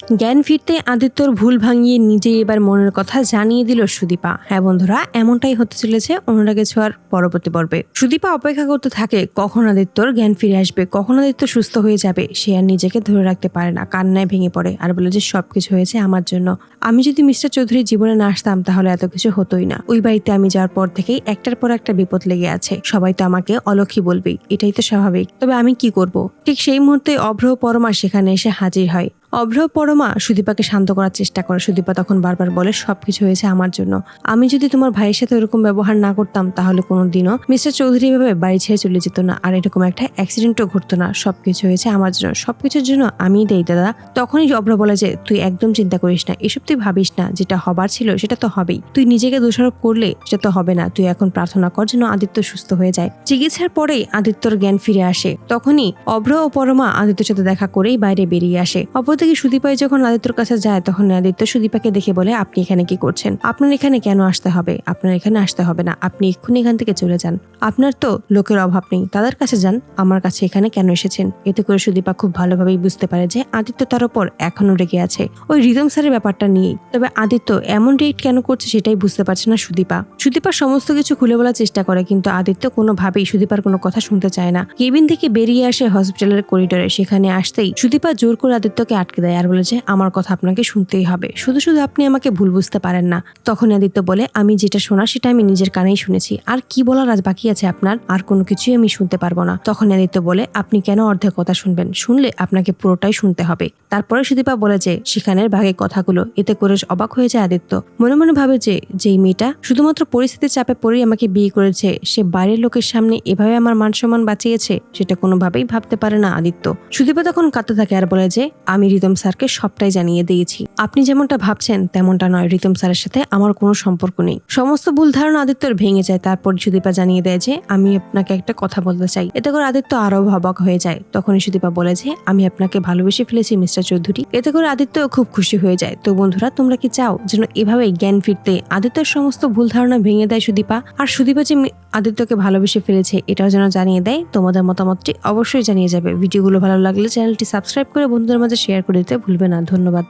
জ্ঞান ফিরতে আদিত্যর ভুল ভাঙিয়ে নিজেই এবার মনের কথা জানিয়ে দিল সুদীপা। হ্যাঁ বন্ধুরা, এমনটাই হতে চলেছে অনুরাগে ছোঁয়ার পরবর্তী পর্বে। সুদীপা অপেক্ষা করতে থাকে, কখন আদিত্যর জ্ঞান ফিরে আসবে, কখন আদিত্য সুস্থ হয়ে যাবে, সে আর নিজেকে ধরে রাখতে পারে না, কান্নায় ভেঙে পড়ে আর বলে যে সবকিছু হয়েছে আমার জন্য। আমি যদি মিস্টার চৌধুরীর জীবনে না আসতাম তাহলে এত কিছু হতোই না। ওই বাড়িতে আমি যাওয়ার পর থেকেই একটার পর একটা বিপদ লেগে আছে। সবাই তো আমাকে অলক্ষী বলবেই, এটাই তো স্বাভাবিক। তবে আমি কি করব? ঠিক সেই মুহূর্তে অভ্র পরমা সেখানে এসে হাজির হয়। অভ্র পরমা সুদীপাকে শান্ত করার চেষ্টা করে। সুদীপা তখন বারবার বলে, সবকিছু হয়েছে আমার জন্য। আমি যদি তোমার ভাইয়ের সাথে ওরকম ব্যবহার না করতাম, তাহলে কোনোদিনও মিস্টার চৌধুরী ভাবে বাড়ি ছেড়ে চলে যেত না। আর এরকম একটা অ্যাক্সিডেন্টও ঘটতো না। সবকিছু হয়েছে আমার জন্য। সবকিছুর জন্য আমি দেই, দাদা। তখনই অভ্র বলে যে, তুই একদম চিন্তা করিস না। এসব তুই ভাবিস না। যেটা হবার ছিল, সেটা তো হবেই। তুই নিজেকে দোষারোপ করলে, সেটা তো হবে না। তুই এখন প্রার্থনা কর যেন আদিত্য সুস্থ হয়ে যায়। চিকিৎসার পরেই আদিত্যর জ্ঞান ফিরে আসে। তখনই অভ্র ও পরমা আদিত্যর সাথে দেখা করেই বাইরে বেরিয়ে আসে। অপরদিকে সুদীপাই যখন আদিত্যর কাছে যায়, তখন আদিত্য সুদীপাকে দেখে বলে, আপনি এখানে কি করছেন? আপনার এখানে কেন আসতে হবে? আপনার এখানে আসতে হবে না। আপনি এক্ষুনি এখান থেকে চলে যান। আপনার তো লোকের অভাব নেই। তাদের কাছে যান। আমার কাছে এখানে কেন এসেছেন? এতে করে সুদীপা খুব ভালোভাবেই বুঝতে পারে যে আদিত্য তার উপর এখনও রেগে আছে। ওই রিদম স্যারের ব্যাপারটা নিয়েই। তবে আদিত্য এমন রেট কেন করছে সেটাই বুঝতে পারছে না সুদীপা। সুদীপা সমস্ত কিছু খুলে বলার চেষ্টা করে, কিন্তু আদিত্য কোনোভাবেই সুদীপার কোনো কথা শুনতে চায় না। কেবিন থেকে বেরিয়ে আসে হসপিটালের করিডোরে সেখানে আসতেই সুদীপা জোর করে আদিত্যকে আটকে দেয় আর বলে যে, আমার কথা আপনাকে শুনতেই হবে। শুধু শুধু আপনি আমাকে ভুল বুঝতে পারেন না। তখন আদিত্য বলে, আমি যেটা শোনা সেটা আমি নিজের কানেই শুনেছি। আর কি বলার আজ বাকি আছে আপনার, আর কোনো কিছুই আমি শুনতে পারব না। তখন আদিত্য বলে, আপনি কেন অর্ধেক কথা শুনবেন? শুনলে আপনাকে পুরোটাই শুনতে হবে। তারপরে সুদীপা বলে যে, সেখানের ভাগে কথাগুলো, এতে করে অবাক হয়ে যায় আদিত্য। মনে মনে ভাবে যে, যেই মেয়েটা শুধুমাত্র পরিস্থিতির চাপে পড়েই আমাকে বিয়ে করেছে, সে বাইরের লোকের সামনে এভাবে আমার মান সম্মান বাঁচিয়েছে, সেটা কোনোভাবেই ভাবতে পারে না আদিত্য। সুদীপা তখন কাঁদতে থাকে আর বলে যে, আমি রিতম স্যারকে সবটাই জানিয়ে দিয়েছি। আপনি যেমনটা ভাবছেন, তেমনটা নয়। রিতম স্যারের সাথে আমার কোনো সম্পর্ক নেই। সমস্ত ভুল ধারণা আদিত্যর ভেঙে যায়। তারপর সুদীপা জানিয়ে দেয় যে আমি আপনাকে একটা কথা বলতে চাই। এতে করে আদিত্য আরও ভাবক হয়ে যায়। তখনই সুদীপা বলে যে, আমি আপনাকে ভালোবেসে ফেলেছি, মিস্টার চৌধুরী। এতে করে আদিত্য খুব খুশি হয়ে যায়। তো বন্ধুরা, তোমরা কি চাও যেন এভাবে জ্ঞান ফিরতে আদিত্যের সমস্ত ভুল ধারণা ভেঙে দেয় সুদীপা? আর সুদীপা যে আদিত্যকে ভালোবেসে ফেলেছে, এটাও যেন জানিয়ে দেয়? তোমাদের মতামতটি অবশ্যই জানিয়ে যাবে। ভিডিওগুলো ভালো লাগলে চ্যানেলটি সাবস্ক্রাইব করে বন্ধুদের মাঝে শেয়ার করে দিতে ভুলবে না। ধন্যবাদ।